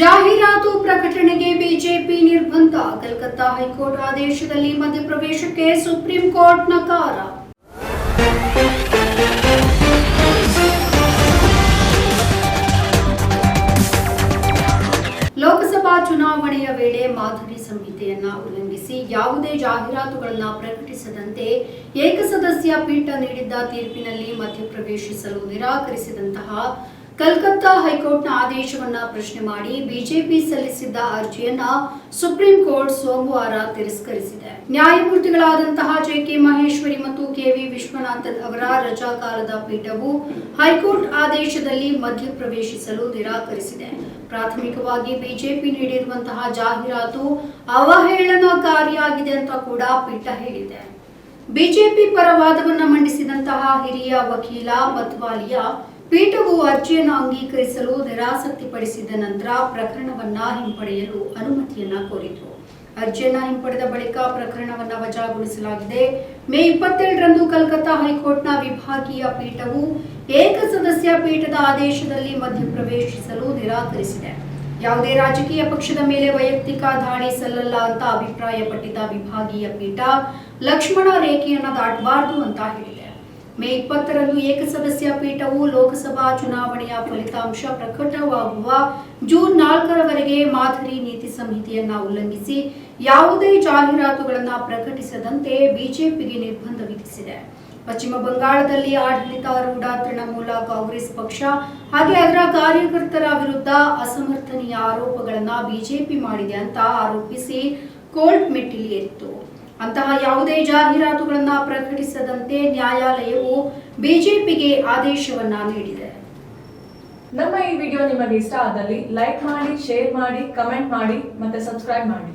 ಜಾಹೀರಾತು ಪ್ರಕಟಣೆಗೆ ಬಿಜೆಪಿ ನಿರ್ಬಂಧ. ಕಲ್ಕತ್ತಾ ಹೈಕೋರ್ಟ್ ಆದೇಶದಲ್ಲಿ ಮಧ್ಯಪ್ರವೇಶಕ್ಕೆ ಸುಪ್ರೀಂ ಕೋರ್ಟ್ ನಕಾರ. ಲೋಕಸಭಾ ಚುನಾವಣೆಯ ವೇಳೆ ಮಾದರಿ ಸಂಹಿತೆಯನ್ನ ಉಲ್ಲಂಘಿಸಿ ಯಾವುದೇ ಜಾಹೀರಾತುಗಳನ್ನು ಪ್ರಕಟಿಸದಂತೆ ಏಕಸದಸ್ಯ ಪೀಠ ನೀಡಿದ್ದ ತೀರ್ಪಿನಲ್ಲಿ ಮಧ್ಯಪ್ರವೇಶಿಸಲು ನಿರಾಕರಿಸಿದಂತಹ ಕಲ್ಕತ್ತಾ ಹೈಕೋರ್ಟ್ನ ಆದೇಶವನ್ನ ಪ್ರಶ್ನೆ ಮಾಡಿ ಬಿಜೆಪಿ ಸಲ್ಲಿಸಿದ್ದ ಅರ್ಜಿಯನ್ನ ಸುಪ್ರೀಂ ಕೋರ್ಟ್ ಸೋಮವಾರ ತಿರಸ್ಕರಿಸಿದೆ. ನ್ಯಾಯಮೂರ್ತಿಗಳಾದಂತಹ ಜೆಕೆ ಮಹೇಶ್ವರಿ ಮತ್ತು ಕೆವಿ ವಿಶ್ವನಾಥನ್ ಅವರ ರಜಾಕಾಲದ ಪೀಠವು ಹೈಕೋರ್ಟ್ ಆದೇಶದಲ್ಲಿ ಮಧ್ಯಪ್ರವೇಶಿಸಲು ನಿರಾಕರಿಸಿದೆ. ಪ್ರಾಥಮಿಕವಾಗಿ ಬಿಜೆಪಿ ನೀಡಿರುವಂತಹ ಜಾಹೀರಾತು ಅವಹೇಳನಕಾರಿಯಾಗಿದೆ ಅಂತ ಕೂಡ ಪೀಠ ಹೇಳಿದೆ. ಬಿಜೆಪಿ ಪರ ವಾದವನ್ನು ಮಂಡಿಸಿದಂತಹ ಹಿರಿಯ ವಕೀಲ ಮತ್ವಾಲಿಯಾ ಪೀಠವು ಅರ್ಜಿಯನ್ನು ಅಂಗೀಕರಿಸಲು ನಿರಾಸಕ್ತಿಪಡಿಸಿದ ನಂತರ ಪ್ರಕರಣವನ್ನ ಹಿಂಪಡೆಯಲು ಅನುಮತಿಯನ್ನ ಕೋರಿತು. ಅರ್ಜಿಯನ್ನ ಹಿಂಪಡೆದ ಬಳಿಕ ಪ್ರಕರಣವನ್ನ ವಜಾಗೊಳಿಸಲಾಗಿದೆ. ಮೇ ಇಪ್ಪತ್ತೆರಡರಂದು ಕಲ್ಕತ್ತಾ ಹೈಕೋರ್ಟ್ನ ವಿಭಾಗೀಯ ಪೀಠವು ಏಕಸದಸ್ಯ ಪೀಠದ ಆದೇಶದಲ್ಲಿ ಮಧ್ಯಪ್ರವೇಶಿಸಲು ನಿರಾಕರಿಸಿದೆ. ಯಾವುದೇ ರಾಜಕೀಯ ಪಕ್ಷದ ಮೇಲೆ ವೈಯಕ್ತಿಕ ದಾಳಿ ಸಲ್ಲಲ್ಲ ಅಂತ ಅಭಿಪ್ರಾಯಪಟ್ಟಿದ್ದ ವಿಭಾಗೀಯ ಪೀಠ, ಲಕ್ಷ್ಮಣ ರೇಖೆಯನ್ನು ದಾಟಬಾರದು ಅಂತ ಹೇಳಿದೆ. ಮೇ ಇಪ್ಪತ್ತರಂದು ಏಕಸದಸ್ಯ ಪೀಠವು ಲೋಕಸಭಾ ಚುನಾವಣೆಯ ಫಲಿತಾಂಶ ಪ್ರಕಟವಾಗುವ ಜೂನ್ ನಾಲ್ಕರವರೆಗೆ ಮಾದರಿ ನೀತಿ ಸಂಹಿತೆಯನ್ನ ಉಲ್ಲಂಘಿಸಿ ಯಾವುದೇ ಜಾಹೀರಾತುಗಳನ್ನ ಪ್ರಕಟಿಸದಂತೆ ಬಿಜೆಪಿಗೆ ನಿರ್ಬಂಧ ವಿಧಿಸಿದೆ. ಪಶ್ಚಿಮ ಬಂಗಾಳದಲ್ಲಿ ಆಡಳಿತಾರೂಢ ತೃಣಮೂಲ ಕಾಂಗ್ರೆಸ್ ಪಕ್ಷ ಹಾಗೆ ಅದರ ಕಾರ್ಯಕರ್ತರ ವಿರುದ್ಧ ಅಸಮರ್ಥನೀಯ ಆರೋಪಗಳನ್ನ ಬಿಜೆಪಿ ಮಾಡಿದೆ ಅಂತ ಆರೋಪಿಸಿ ಕೋರ್ಟ್ ಮೆಟ್ಟಿಲೇರಿತ್ತು. ಅಂತಹ ಯಾವುದೇ ಜಾಹೀರಾತುಗಳನ್ನ ಪ್ರಕಟಿಸದಂತೆ ನ್ಯಾಯಾಲಯವು ಬಿಜೆಪಿಗೆ ಆದೇಶವನ್ನ ನೀಡಿದೆ. ನಮ್ಮ ಈ ವಿಡಿಯೋ ನಿಮಗೆ ಇಷ್ಟ ಆದಲ್ಲಿ ಲೈಕ್ ಮಾಡಿ, ಶೇರ್ ಮಾಡಿ, ಕಮೆಂಟ್ ಮಾಡಿ ಮತ್ತೆ ಸಬ್ಸ್ಕ್ರೈಬ್ ಮಾಡಿ.